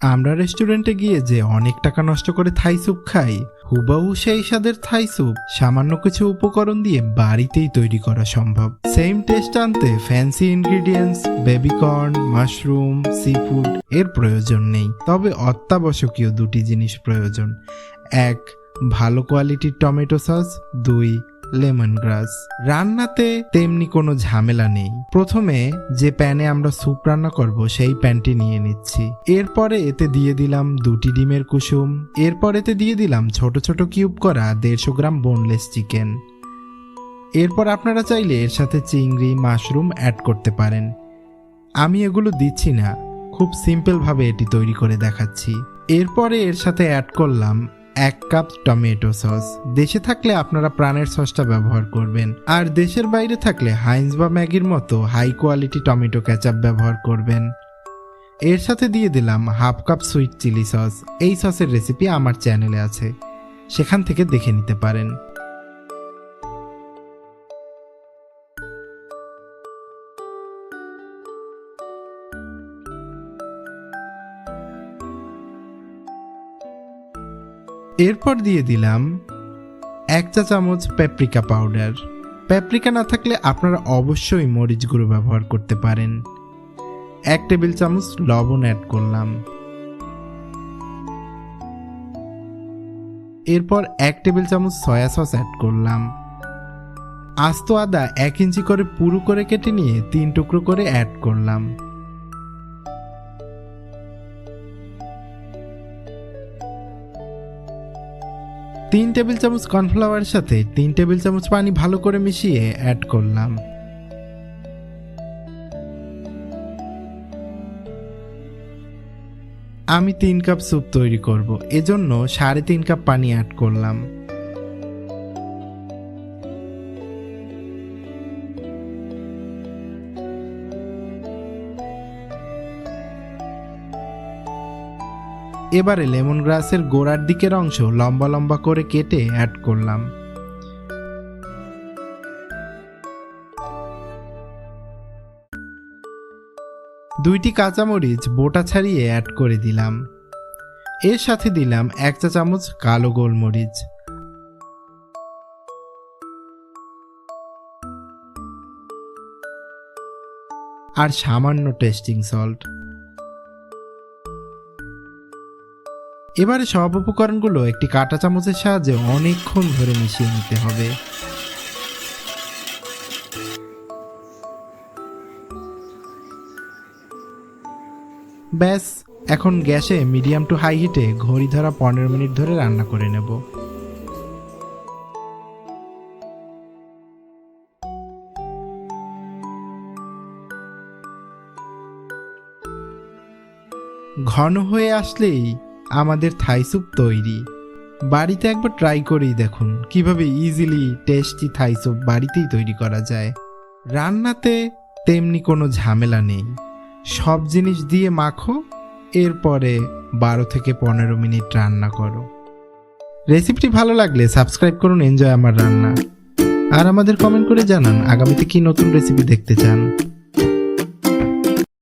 আমরা রেস্টুরেন্টে গিয়ে যে অনেক টাকা নষ্ট করে থাই স্যুপ খাই, হুবাহু সেই স্বাদের থাই স্যুপ সামান্য কিছু উপকরণ দিয়ে বাড়িতেই তৈরি করা সম্ভব। সেম টেস্ট আনতে fancy ingredients baby corn mushroom sea food এর প্রয়োজন নেই। তবে অত্যাবশ্যকীয় দুটি জিনিস প্রয়োজন। এক, ভালো কোয়ালিটির টমেটো সস দুই লেমন গ্রাস রান্নাতে তেমনি কোনো ঝামেলা নেই। প্রথমে যে প্যানে আমরা স্যুপ রান্না করব, সেই প্যানটি নিয়ে নিচ্ছি। এরপরে এতে দিয়ে দিলাম দুটি ডিমের কুসুম। এরপর এতে দিয়ে দিলাম ছোট ছোট কিউব করা দেড়শো গ্রাম বোনলেস চিকেন এরপর আপনারা চাইলে এর সাথে চিংড়ি, মাশরুম অ্যাড করতে পারেন। আমি এগুলো দিচ্ছি না। খুব সিম্পলভাবে এটি তৈরি করে দেখাচ্ছি। এরপরে এর সাথে অ্যাড করলাম এক কাপ টমেটো সস। দেশে থাকলে আপনারা প্রাণের সসটা ব্যবহার করবেন। আর দেশের বাইরে থাকলে হাইন্স বা ম্যাগির মতো হাই কোয়ালিটি টমেটো ক্যাচাপ ব্যবহার করবেন। এর সাথে দিয়ে দিলাম half cup sweet chilli sauce এই সসের রেসিপি আমার চ্যানেলে আছে। সেখান থেকে দেখে নিতে পারেন। এরপর দিয়ে দিলাম এক চা চামচ প্যাপ্রিকা পাউডার প্যাপ্রিকা না থাকলে আপনারা অবশ্যই মরিচ গুঁড়ো ব্যবহার করতে পারেন। এক টেবিল চামচ লবণ অ্যাড করলাম। এরপর এক টেবিল চামচ সয়া সস অ্যাড করলাম। আস্ত আদা এক ইঞ্চি করে পুরু করে কেটে নিয়ে তিন টুকরো করে অ্যাড করলাম। তিন টেবিল চামচ কর্নফ্লাওয়ারের সাথে তিন টেবিল চামচ পানি ভালো করে মিশিয়ে অ্যাড করলাম। আমি তিন কাপ স্যুপ তৈরি করব। এজন্য সাড়ে তিন কাপ পানি অ্যাড করলাম। এবারে লেমন গ্রাসের গোড়ার দিকের অংশ লম্বা লম্বা করে কেটে অ্যাড করলাম। দুইটি কাঁচামরিচ বোটা ছাড়িয়ে অ্যাড করে দিলাম। এর সাথে দিলাম এক চা চামচ কালো গোলমরিচ। আর সামান্য টেস্টিং সল্ট এবারে সব উপকরণগুলো একটি কাঁটা চামচের সাহায্যে অনেকক্ষণ ধরে মিশিয়ে নিতে হবে। ব্যাস, এখন গ্যাসে মিডিয়াম টু হাই হিটে ঘড়ি ধরা পনেরো মিনিট ধরে রান্না করে নেব। ঘন হয়ে আসলেই আমাদের থাই স্যুপ তৈরি। বাড়িতে একবার ট্রাই করেই দেখুন, কীভাবে ইজিলি টেস্টি থাই স্যুপ বাড়িতেই তৈরি করা যায়। রান্নাতে তেমনি কোনো ঝামেলা নেই। সব জিনিস দিয়ে মাখো, এরপরে বারো থেকে পনেরো মিনিট রান্না করো। রেসিপিটি ভালো লাগলে সাবস্ক্রাইব করুন এনজয় আমার রান্না। আর আমাদের কমেন্ট করে জানান, আগামীতে কি নতুন রেসিপি দেখতে চান।